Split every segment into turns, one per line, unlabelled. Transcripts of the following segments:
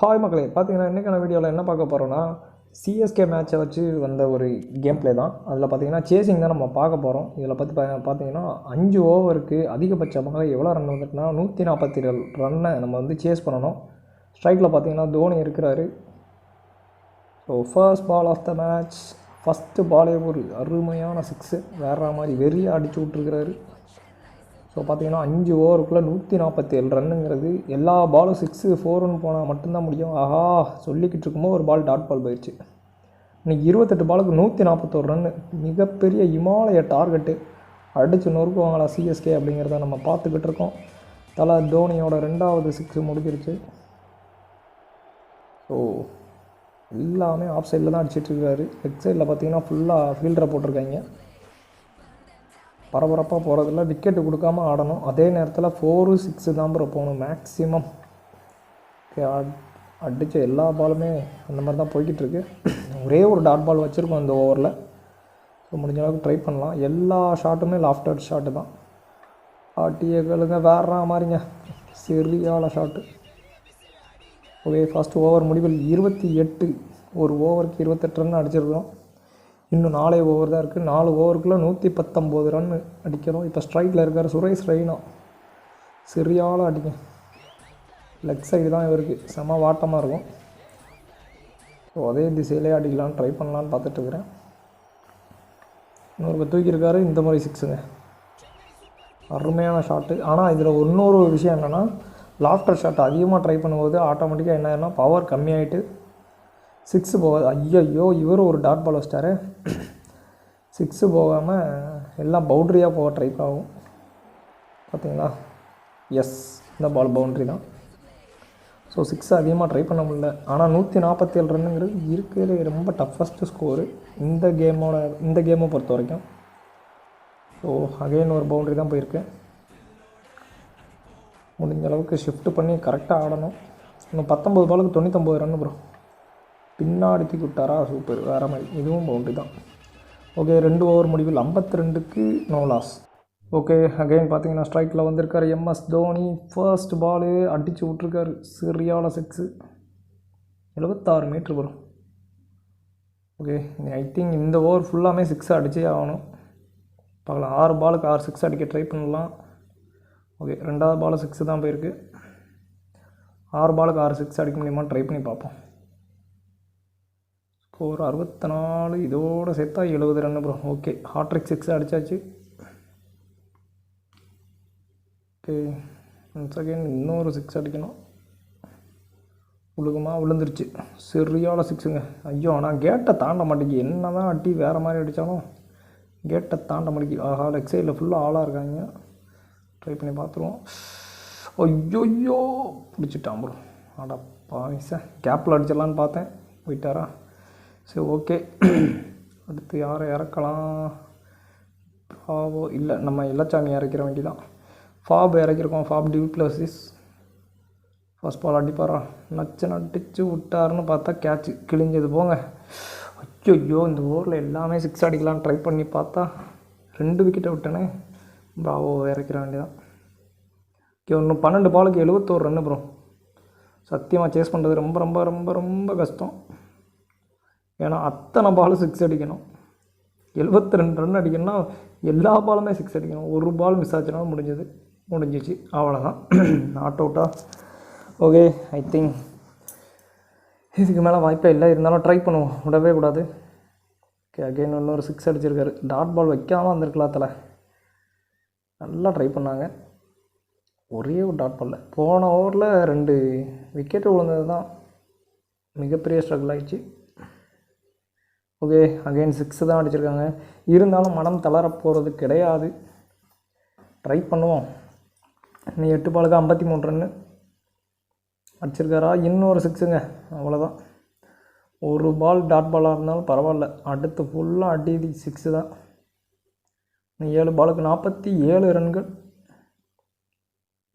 Hi மக்களே பார்த்தீங்கன்னா இன்றைக்கான வீடியோவில் என்ன பார்க்க போகிறோன்னா சிஎஸ்கே மேட்சை வச்சு வந்த ஒரு கேம் ப்ளே தான். அதில் பார்த்தீங்கன்னா சேசிங் தான் நம்ம பார்க்க போகிறோம் இதில் பற்றி பா பார்த்தீங்கன்னா அஞ்சு ஓவருக்கு அதிகபட்சமாக எவ்வளோ ரன் வந்துட்டுனா நூற்றி நாற்பத்தி ஏழு ரன்னை நம்ம வந்து சேஸ் பண்ணணும். ஸ்ட்ரைக்கில் பார்த்தீங்கன்னா தோனி இருக்கிறாரு. So first ball of the match first பாலே ஒரு அருமையான சிக்ஸு வேற மாதிரி வெறியாக அடிச்சு விட்ருக்கிறாரு ஸோ பார்த்தீங்கன்னா அஞ்சு ஓவருக்குள்ளே நூற்றி நாற்பத்தேழு ரன்னுங்கிறது எல்லா பாலும் சிக்ஸு ஃபோர் ரன் போனால் மட்டும்தான் முடியும். ஆஹா சொல்லிக்கிட்டு இருக்கும்போது ஒரு பால் டாட் பால் போயிடுச்சு இன்றைக்கி இருபத்தெட்டு பாலுக்கு நூற்றி நாற்பத்தோரு ரன்னு மிகப்பெரிய இமாலய டார்கெட்டு அடித்து நொறுக்குவாங்களா சிஎஸ்கே அப்படிங்கிறத நம்ம பார்த்துக்கிட்டு இருக்கோம். தலை தோனியோட ரெண்டாவது சிக்ஸு முடிஞ்சிருச்சு. ஸோ எல்லாமே ஆஃப் சைடில் தான் அடிச்சிட்ருக்காரு லெக் சைடில் பார்த்தீங்கன்னா ஃபுல்லாக ஃபீல்டரை போட்டிருக்காங்க. பரபரப்பாக போகிறதில்ல விக்கெட்டு கொடுக்காம ஆடணும். அதே நேரத்தில் ஃபோரு சிக்ஸு தான் ப்ரோ போகணும் மேக்ஸிமம் அடித்த எல்லா பாலுமே அந்த மாதிரி தான் போய்கிட்டு இருக்கு. ஒரே ஒரு டாட் பால் வச்சுருக்கோம் இந்த ஓவரில் ஸோ முடிஞ்ச அளவுக்கு ட்ரை பண்ணலாம். எல்லா ஷாட்டுமே லாஃப்டர் ஷாட்டு தான். ஆட்டிய கழுங்க வேற மாதிரிங்க சரியான ஷாட்டு ஓகே ஃபஸ்ட் ஓவர் முடிவில் இருபத்தி எட்டு. ஒரு ஓவருக்கு இருபத்தெட்டு ரன் அடிச்சிருக்கிறோம். இன்னும் நாலே ஓவர் தான் இருக்குது நாலு ஓவருக்குள்ளே நூற்றி பத்தொம்போது ரன் அடிக்கிறோம். இப்போ ஸ்ட்ரைக்கில் இருக்கார் சுரேஷ் ரெய்னா. சரியால அடிங்க. லெக் சைடு தான் இவருக்கு. செம வாட்டமாக இருக்கும். ஸோ அதே திசையிலே அடிக்கலான்னு ட்ரை பண்ணலான்னு பார்த்துட்ருக்குறேன் இன்னொரு தூக்கியிருக்காரு. இந்த மாதிரி சிக்ஸுங்க அருமையான ஷாட்டு ஆனால் இதில் இன்னொரு விஷயம் என்னென்னா லாஃப்டர் ஷாட் அதிகமாக ட்ரை பண்ணும்போது ஆட்டோமேட்டிக்காக என்ன ஆயிரும்னா பவர் கம்மியாயிட்டு சிக்ஸு போகாது. ஐயோ இவர் ஒரு டாட் பால் வச்சிட்டாரு. சிக்ஸு போகாமல் எல்லாம் பவுண்ட்ரியாக போக ட்ரை ஆகும். பார்த்தீங்களா எஸ் இந்த பால் பவுண்ட்ரி தான். ஸோ சிக்ஸ் அதிகமாக ட்ரை பண்ண முடியல. ஆனால் நூற்றி நாற்பத்தி ஏழு ரன்னுங்கிறது இருக்கிறதுலே ரொம்ப டஃபஸ்ட்டு ஸ்கோரு இந்த கேமோட இந்த கேமை பொறுத்த வரைக்கும். ஸோ அகைன் ஒரு பவுண்ட்ரி தான் போயிருக்கு. முடிஞ்ச அளவுக்கு ஷிஃப்ட் பண்ணி கரெக்டாக ஆடணும். இன்னும் பத்தொம்பது பாலுக்கு தொண்ணூத்தொம்பது ரன் ப்ரோ பின்னாடி தூக்கி விட்டாரா? சூப்பர். வேறு மாதிரி. இதுவும் பவுண்ட்ரி தான். ஓகே ரெண்டு ஓவர் முடிவில் ஐம்பத்தி ரெண்டுக்கு நோ லாஸ் ஓகே அகைன் பார்த்தீங்கன்னா ஸ்ட்ரைக்கில் வந்திருக்கார் எம்எஸ் தோனி. ஃபர்ஸ்ட் பாலு அடித்து விட்ருக்காரு சிறியால சிக்ஸு எழுபத்தாறு மீட்ரு வரும். ஓகே ஐ திங்க் இந்த ஓவர் ஃபுல்லாமே சிக்ஸ் அடிச்சே ஆகணும். பார்க்கலாம். ஆறு பாலுக்கு ஆறு சிக்ஸ் அடிக்க ட்ரை பண்ணலாம். ஓகே ரெண்டாவது பால் சிக்ஸு தான் போயிருக்கு. ஆறு பாலுக்கு ஆறு சிக்ஸ் அடிக்க முடியுமா ட்ரை பண்ணி பார்ப்போம். ஸ்கோர் அறுபத்தி நாலு இதோடு சேர்த்தா எழுபது run bro okay hat trick six அடித்தாச்சு okay second இன்னொரு சிக்ஸ் அடிக்கணும். உழுகுமா விழுந்துருச்சு. சரியான சிக்ஸுங்க ஐயோ ஆனால் கேட்டை தாண்ட மாட்டேங்கி என்ன தான் அட்டி வேறு மாதிரி அடித்தாலும் கேட்டை தாண்ட மாட்டேங்கி ஆஹா லெக் சைடில் ஃபுல்லாக ஆளாக இருக்காங்க. ட்ரை பண்ணி பார்த்துருவோம். ஐயோயோ பிடிச்சிட்டான் ப்ரோ ஆடா பாவிச கேப்பில் அடிச்சிடலான்னு பார்த்தேன். போயிட்டாரா? சரி ஓகே அடுத்து யாரை இறக்கலாம்? ஃபாவோ இல்லை நம்ம இலச்சாமி இறக்கிற வேண்டிதான். Faf இறக்கிருக்கோம். Faf du Plessis first ball அடிப்பாரா? நச்சு நடிச்சு விட்டாருன்னு பார்த்தா கேட்ச் கிழிஞ்சது. போங்க. ஐயோ இந்த ஓவரில் எல்லாமே சிக்ஸ் அடிக்கலான்னு ட்ரை பண்ணி பார்த்தா ரெண்டு விக்கெட்டை விட்டேனே. ப்ராவோ இறக்கிற வேண்டியதான் ஓகே ஒன்று பன்னெண்டு பாலுக்கு எழுபத்தோரு ரன்னு ப்ரோ சத்தியமாக சேஸ் பண்ணுறது ரொம்ப ரொம்ப ரொம்ப ரொம்ப கஷ்டம். ஏன்னா அத்தனை பாலும் சிக்ஸ் அடிக்கணும். எழுபத்தி ரெண்டு ரன் அடிக்கணும்னா எல்லா பாலுமே சிக்ஸ் அடிக்கணும். ஒரு பால் மிஸ் ஆச்சுன்னா முடிஞ்சது. முடிஞ்சிச்சு. அவ்வளோதான் நாட் அவுட்டா ஓகே ஐ திங்க் இதுக்கு மேலே வாய்ப்பே இல்லை. இருந்தாலும் ட்ரை பண்ணுவோம். விடவே கூடாது. ஓகே அகெயின் இன்னொரு சிக்ஸ் அடிச்சிருக்காரு. டாட் பால் வைக்காமல் வந்திருக்கலாம் தலை. நல்லா ட்ரை பண்ணாங்க. ஒரே ஒரு டாட் பால்ல போன ஓவரில் ரெண்டு விக்கெட்டு விழுந்தது தான் மிகப்பெரிய ஸ்ட்ரகிள் ஆகிடுச்சு ஓகே அகைன் சிக்ஸு தான் அடிச்சிருக்காங்க. இருந்தாலும் மனம் தளர போகிறது கிடையாது. ட்ரை பண்ணுவோம். நீ எட்டு பாலுக்கு ஐம்பத்தி மூணு ரன்னு அடிச்சிருக்காரா? இன்னொரு சிக்ஸுங்க அவ்வளோதான் ஒரு பால் டாட் பாலாக இருந்தாலும் பரவாயில்ல. அடுத்து ஃபுல்லாக அடி சிக்ஸு தான். நீ ஏழு பாலுக்கு நாற்பத்தி ஏழு ரன்கள்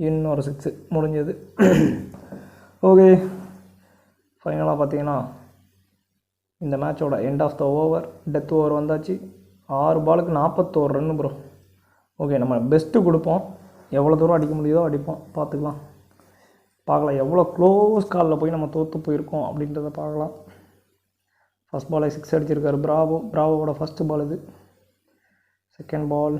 இன்னொரு சிக்ஸு முடிஞ்சது. ஓகே ஃபைனலாக பார்த்தீங்கன்னா இந்த மேட்சோட end of the over death over வந்தாச்சு. ஆறு பாலுக்கு நாற்பத்தோரு ரன்னு ப்ரோ ஓகே நம்ம பெஸ்ட்டு கொடுப்போம். எவ்வளோ தூரம் அடிக்க முடியுதோ அடிப்போம். பார்த்துக்கலாம். பார்க்கலாம். எவ்வளோ க்ளோஸ் காலில் போய் நம்ம தோற்று போயிருக்கோம் அப்படின்றத பார்க்கலாம். ஃபஸ்ட் பாலை சிக்ஸ் அடிச்சிருக்காரு. பிராவோ பிராவோட ஃபஸ்ட்டு பால் இது. செகண்ட் பால்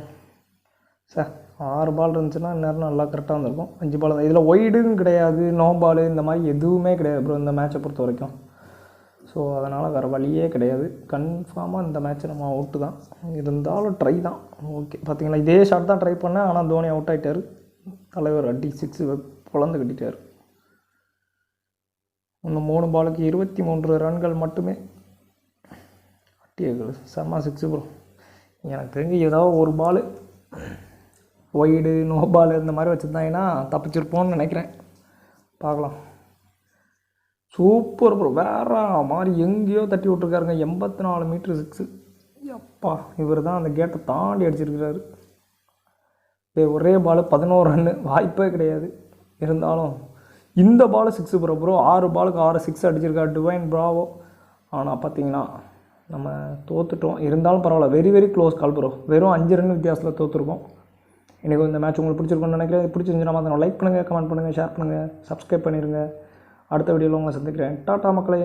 சார் ஆறு பால் இருந்துச்சுன்னா இந்நேரம் நல்லா கரெக்டாக இருந்திருக்கும் அஞ்சு பால் தான். இதில் ஒய்டுன்னு கிடையாது. நோ பால் இந்த மாதிரி எதுவுமே கிடையாது ப்ரோ இந்த மேட்சை பொறுத்த வரைக்கும் ஸோ அதனால் வேறு வழியே கிடையாது. கன்ஃபார்மாக இந்த மேட்ச்சை நம்ம அவுட்டு தான். இருந்தாலும் ட்ரை தான். ஓகே பார்த்தீங்களா இதே ஷாட் தான் ட்ரை பண்ணேன். ஆனால் தோனி அவுட் ஆகிட்டார் தலைவர் அடி சிக்ஸ் பிளந்து கட்டிட்டார். இன்னும் மூணு பாலுக்கு இருபத்தி மூன்று ரன்கள் மட்டுமே. அட்டியர்கள் செம்ம சிக்ஸு ப்ரோ எனக்கு தெரிஞ்சு ஏதாவது ஒரு பால் ஒய்டு நோ பால் இந்த மாதிரி வச்சுருந்தாங்கன்னா தப்பிச்சிருப்போம்னு நினைக்கிறேன். பார்க்கலாம். சூப்பர் ப்ரோ வேற மாதிரி எங்கேயோ தட்டி விட்ருக்காருங்க எண்பத்தி நாலு மீட்ரு சிக்ஸு அப்பா இவர் தான் அந்த கேட்டை தாண்டி அடிச்சிருக்கிறாரு. ஒரே பால் பதினோரு ரன்னு வாய்ப்பே கிடையாது. இருந்தாலும் இந்த பால் சிக்ஸு ப்ரோ ப்ரோ ஆறு பாலுக்கு ஆறு சிக்ஸ் அடிச்சிருக்காரு டிவைன் ப்ராவோ ஆனால் பார்த்தீங்கன்னா நம்ம தோத்துட்டோம். இருந்தாலும் பரவாயில்ல. Very very close call bro வெறும் அஞ்சு ரன் வித்தியாசத்தில் தோற்றுருக்கோம் எனக்கு இந்த மேட்ச் உங்களுக்கு பிடிச்சிருக்கும்னு நினைக்கிறேன். பிடிச்சிருந்துச்சுன்னா மாதிரி லைக் பண்ணுங்கள் கமெண்ட் பண்ணுங்கள் ஷேர் பண்ணுங்கள் சப்ஸ்கிரைப் பண்ணிடுங்க அடுத்த வீடியோவில் உங்களை சந்திக்கிறேன். டாட்டா மக்களே.